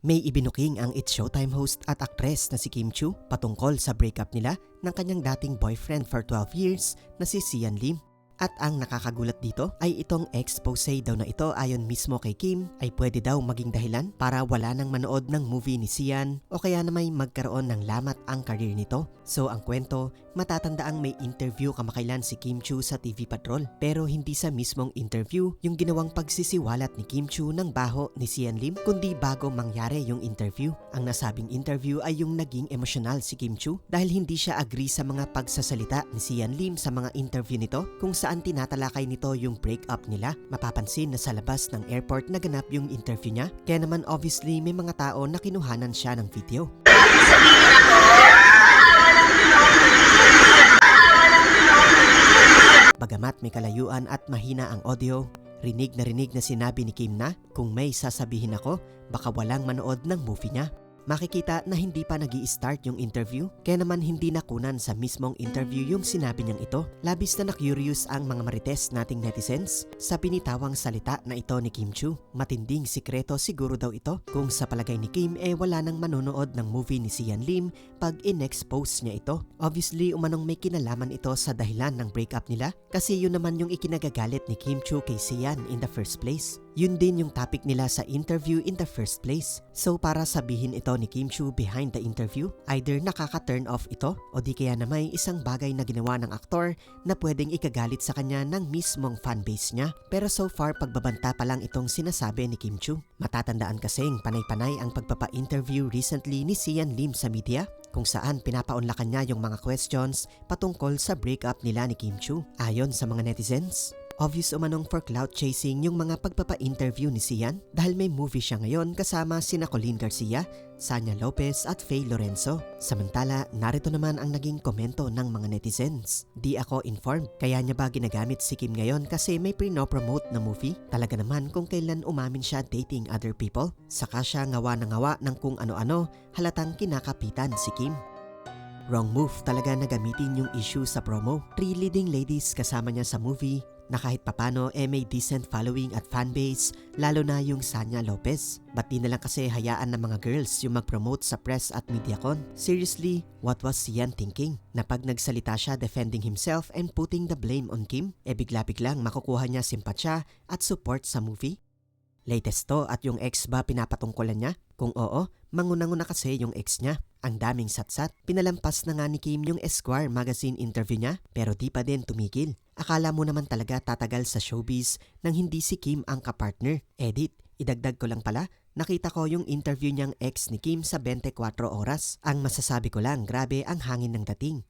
May ibinuking ang It's Showtime host at actress na si Kim Chu patungkol sa breakup nila ng kanyang dating boyfriend for 12 years na si Sian Lim. At ang nakakagulat dito ay itong expose daw na ito ayon mismo kay Kim ay pwede daw maging dahilan para wala nang manood ng movie ni Sian o kaya na may magkaroon ng lamat ang career nito. So ang kwento, matatandaang may interview kamakailan si Kim Chu sa TV Patrol pero hindi sa mismong interview yung ginawang pagsisiwalat ni Kim Chu ng baho ni Sian Lim kundi bago mangyari yung interview. Ang nasabing interview ay yung naging emosyonal si Kim Chu dahil hindi siya agree sa mga pagsasalita ni Sian Lim sa mga interview nito kung saan tinatalakay nito yung breakup nila. Mapapansin na sa labas ng airport naganap yung interview niya kaya naman obviously may mga tao na kinuhanan siya ng video. Bagamat may kalayuan at mahina ang audio, rinig na rinig na sinabi ni Kim na kung may sasabihin ako, baka walang manood ng movie niya. Makikita na hindi pa nag start yung interview, kaya naman hindi nakunan sa mismong interview yung sinabi niyang ito. Labis na na-curious ang mga marites nating netizens sa pinitawang salita na ito ni Kim Chu. Matinding sikreto siguro daw ito kung sa palagay ni Kim eh wala nang manonood ng movie ni Sian Lim pag in-expose niya ito. Obviously, umanong may kinalaman ito sa dahilan ng breakup nila kasi yun naman yung ikinagagalit ni Kim Chu kay Sian in the first place. Yun din yung topic nila sa interview in the first place. So para sabihin ito ni Kim Chu behind the interview, either nakaka-turn off ito o di kaya na may isang bagay na ginawa ng aktor na pwedeng ikagalit sa kanya ng mismong fanbase niya. Pero so far pagbabanta pa lang itong sinasabi ni Kim Chu. Matatandaan kasing panay-panay ang pagpapa-interview recently ni Sian Lim sa media kung saan pinapaunlakan niya yung mga questions patungkol sa breakup nila ni Kim Chu. Ayon sa mga netizens, Obvious umanong for clout chasing yung mga pagpapa-interview ni Sian dahil may movie siya ngayon kasama sina Colleen Garcia, Sanya Lopez at Faye Lorenzo. Samantala, narito naman ang naging komento ng mga netizens. Di ako informed, kaya niya ba ginagamit si Kim ngayon kasi may pre-no-promote na movie? Talaga naman kung kailan umamin siya dating other people? Saka siya ngawa na ngawa ng kung ano-ano, halatang kinakapitan si Kim. Wrong move talaga na gamitin yung issue sa promo. Three leading ladies kasama niya sa movie na kahit papano eh may decent following at fanbase lalo na yung Sanya Lopez. Ba't di na lang kasi hayaan ng mga girls yung mag-promote sa press at MediaCon? Seriously, what was Sian thinking? Na pag nagsalita siya defending himself and putting the blame on Kim, eh bigla-biglang makukuha niya simpatsya at support sa movie? Latest to at yung ex ba pinapatungkulan niya? Kung oo, manguna-nguna kasi yung ex niya. Ang daming satsat, pinalampas na nga ni Kim yung Esquire magazine interview niya pero di pa din tumigil. Akala mo naman talaga tatagal sa showbiz nang hindi si Kim ang kapartner. Edit, idagdag ko lang pala, nakita ko yung interview niyang ex ni Kim sa 24 oras. Ang masasabi ko lang, grabe ang hangin ng dating.